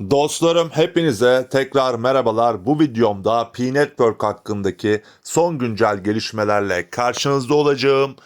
Dostlarım hepinize tekrar merhabalar. Bu videomda P-Network hakkındaki son güncel gelişmelerle karşınızda olacağım.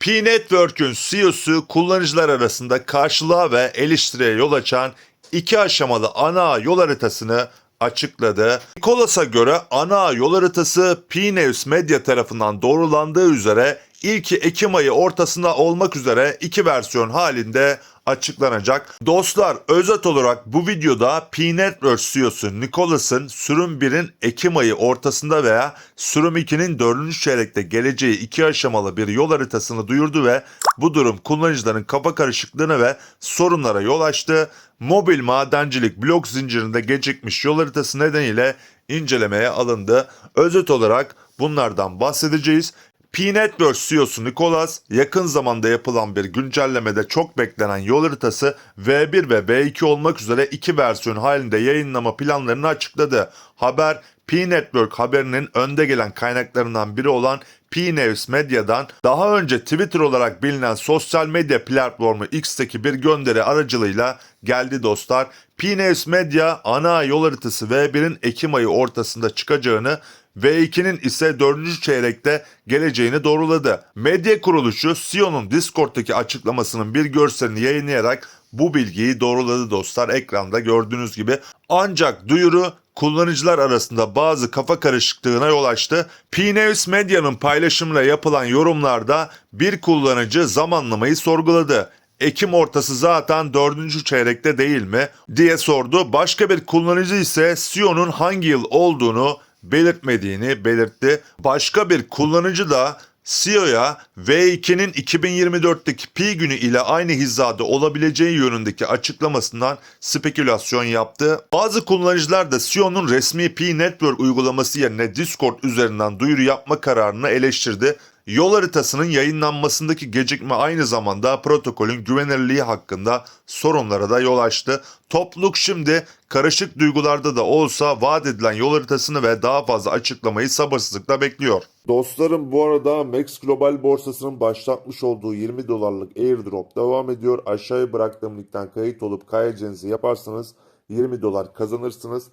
P-Network'ün CEO'su kullanıcılar arasında karşılığa ve eleştiriye yol açan iki aşamalı ana yol haritasını açıkladı. Nikolas'a göre ana yol haritası P-News Media tarafından doğrulandığı üzere ilki Ekim ayı ortasında olmak üzere iki versiyon halinde açıklanacak. Dostlar özet olarak bu videoda P-Network CEO'su Nicholas'ın sürüm 1'in Ekim ayı ortasında veya sürüm 2'nin 4. çeyrekte geleceği iki aşamalı bir yol haritasını duyurdu ve bu durum kullanıcıların kafa karışıklığına ve sorunlara yol açtı. Mobil madencilik blok zincirinde gecikmiş yol haritası nedeniyle incelemeye alındı. Özet olarak bunlardan bahsedeceğiz. P-Network CEO'su Nicholas yakın zamanda yapılan bir güncellemede çok beklenen yol haritası V1 ve V2 olmak üzere iki versiyon halinde yayınlama planlarını açıkladı. Haber P-Network haberinin önde gelen kaynaklarından biri olan P-News Medya'dan daha önce Twitter olarak bilinen sosyal medya platformu X'teki bir gönderi aracılığıyla geldi dostlar. P-News Medya ana yol haritası V1'in Ekim ayı ortasında çıkacağını V2'nin ise 4. çeyrekte geleceğini doğruladı. Medya kuruluşu CEO'nun Discord'daki açıklamasının bir görselini yayınlayarak bu bilgiyi doğruladı dostlar ekranda gördüğünüz gibi. Ancak duyuru kullanıcılar arasında bazı kafa karışıklığına yol açtı. PNews Medya'nın paylaşımıyla yapılan yorumlarda bir kullanıcı zamanlamayı sorguladı. Ekim ortası zaten 4. çeyrekte değil mi diye sordu. Başka bir kullanıcı ise CEO'nun hangi yıl olduğunu belirtmediğini belirtti. Başka bir kullanıcı da CEO'ya V2'nin 2024'teki pi günü ile aynı hizada olabileceği yönündeki açıklamasından spekülasyon yaptı. Bazı kullanıcılar da CEO'nun resmi Pi Network uygulaması yerine Discord üzerinden duyuru yapma kararını eleştirdi. Yol haritasının yayınlanmasındaki gecikme aynı zamanda protokolün güvenilirliği hakkında sorunlara da yol açtı. Topluluk şimdi karışık duygularda da olsa vaat edilen yol haritasını ve daha fazla açıklamayı sabırsızlıkla bekliyor. Dostlarım bu arada Max Global borsasının başlatmış olduğu 20 dolarlık airdrop devam ediyor. Aşağıya bıraktığım linkten kayıt olup kaydedeceğinizi yaparsanız 20 dolar kazanırsınız.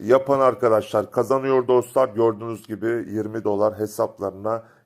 Yapan arkadaşlar kazanıyor dostlar. Gördüğünüz gibi 20 dolar hesaplarına